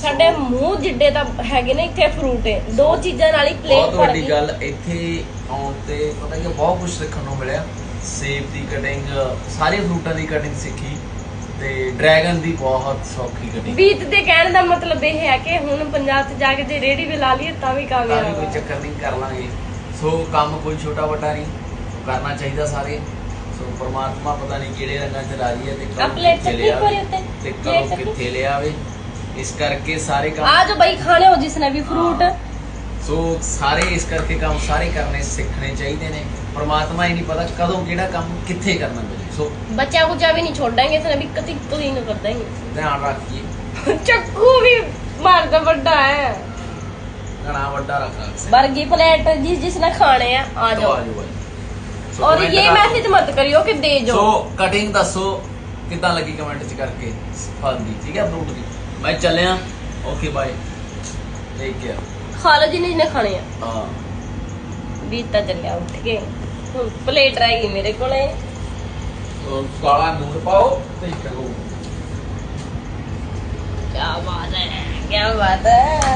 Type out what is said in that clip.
ਸਾਡੇ ਮੂੰਹ ਜਿੱਡੇ ਤਾਂ ਹੈਗੇ ਨੇ ਇੱਥੇ ਫਰੂਟ ਹੈ ਦੋ ਚੀਜ਼ਾਂ ਨਾਲ ਹੀ ਪਲੇਟ ਬਹੁਤ ਭਰ ਵੱਡੀ ਗਈ ਗੱਲ ਇੱਥੇ ਆਉਣ ਤੇ ਪਤਾ ਕਿ ਬਹੁਤ ਕੁਝ ਸਿੱਖਣ ਨੂੰ ਮਿਲਿਆ। ਸੇਬ ਦੀ ਕਟਿੰਗ ਸਾਰੇ ਫਰੂਟਾਂ ਦੀ ਕਟਿੰਗ ਸਿੱਖੀ ਤੇ ਡਰੈਗਨ ਦੀ ਬਹੁਤ ਸੌਖੀ ਕਟਿੰਗ ਬੀਤ ਦੇ ਕਹਿਣ ਦਾ ਮਤਲਬ ਇਹ ਹੈ ਕਿ ਹੁਣ ਪੰਜਾਬ 'ਚ ਜਾ ਕੇ ਜੇ ਰੇੜੀ ਵੀ ਲਾ ਲਈਏ ਤਾਂ ਵੀ ਤਾਂ ਵੀ ਕਾਮਯਾਬ ਕੋਈ। ਚੱਕਰ ਨਹੀਂ ਕਰ ਲਾਂਗੇ। ਸੋ ਕੰਮ ਕੋਈ ਛੋਟਾ ਵੱਡਾ ਨਹੀਂ ਕਰਨਾ ਚਾਹੀਦਾ ਸਾਰੇ। ਸੋ ਪ੍ਰਮਾਤਮਾ ਪਤਾ ਨਹੀਂ ਕਿਹੜੇ ਰੰਗਾਂ 'ਚ ਰਾਜੀ ਹੈ ਤੇ ਆ ਕਦੋਂ ਪਲੇਟ ਕਿੱਥੇ ਚੱਕੀ ਲਿਆਵੇ ਭਰੀ ਉੱਤੇ। ਤੇ ਪਲੇਟ ਕਦੋਂ ਚੱਕੀ। ਕਿੱਥੇ ਲਿਆਵੇ। ਇਸ ਕਰਕੇ ਸਾਰੇ ਕੰਮ ਆ ਜੋ ਬਈ ਖਾਣੇ ਹੋ ਜਿਸਨੇ ਵੀ ਫਰੂਟ ਸੋ ਸਾਰੇ ਇਸ ਕਰਕੇ ਕੰਮ ਸਾਰੇ ਕਰਨੇ ਸਿੱਖਣੇ ਚਾਹੀਦੇ ਨੇ ਪ੍ਰਮਾਤਮਾ ਹੀ ਨਹੀਂ ਪਤਾ ਕਦੋਂ ਕਿਹੜਾ ਕੰਮ ਕਿੱਥੇ ਕਰਨਾ ਮਿਲੇ ਸੋ ਬੱਚਾ ਕੁਚਾ ਵੀ ਨਹੀਂ ਛੋੜਾਂਗੇ ਇਸਨੇ ਵੀ ਕਤੀ ਕਲੀਨ ਕਰ ਦਾਂਗੇ ਧਿਆਨ ਰੱਖੀਏ ਚੱਕੂ ਵੀ ਮਰਦਾ ਵੱਡਾ ਹੈ ਘਣਾ ਵੱਡਾ ਰੱਖਣਾ ਬਰਗੀ ਪਲੇਟ ਜਿਸ ਜਿਸ ਨੇ ਖਾਣੇ ਆ ਆ ਜਾਓ और ये मैसेज मत करियो कि दे ਸੋ जो ਕਟਿੰਗ ਦੱਸੋ ਕਿੱਦਾਂ ਲੱਗੀ ਕਮੈਂਟ 'ਚ ਕਰਕੇ ਫਲ ਦੀ ਠੀਕ ਹੈ ਫਰੂਟ ਦੀ ਬਾਈ ਚੱਲੇ ਓਕੇ ਬਾਈ ਠੀਕ ਗਿਆ ਖਾ ਲਓ ਜਿੰਨੇ ਜਿੰਨੇ ਖਾਣੇ ਆ। ਹਾਂ। ਬੀਤਾ ਚੱਲਿਆ ਉੱਠ ਕੇ। ਹੁਣ ਪਲੇਟ ਰਹਿ ਗਈ ਮੇਰੇ ਕੋਲੇ। ਕਾਲਾ ਨੂਰ ਪਾਓ ਤੇ ਇੱਕ ਕੀ ਬਾਤ ਹੈ ਕੀ ਬਾਤ ਹੈ।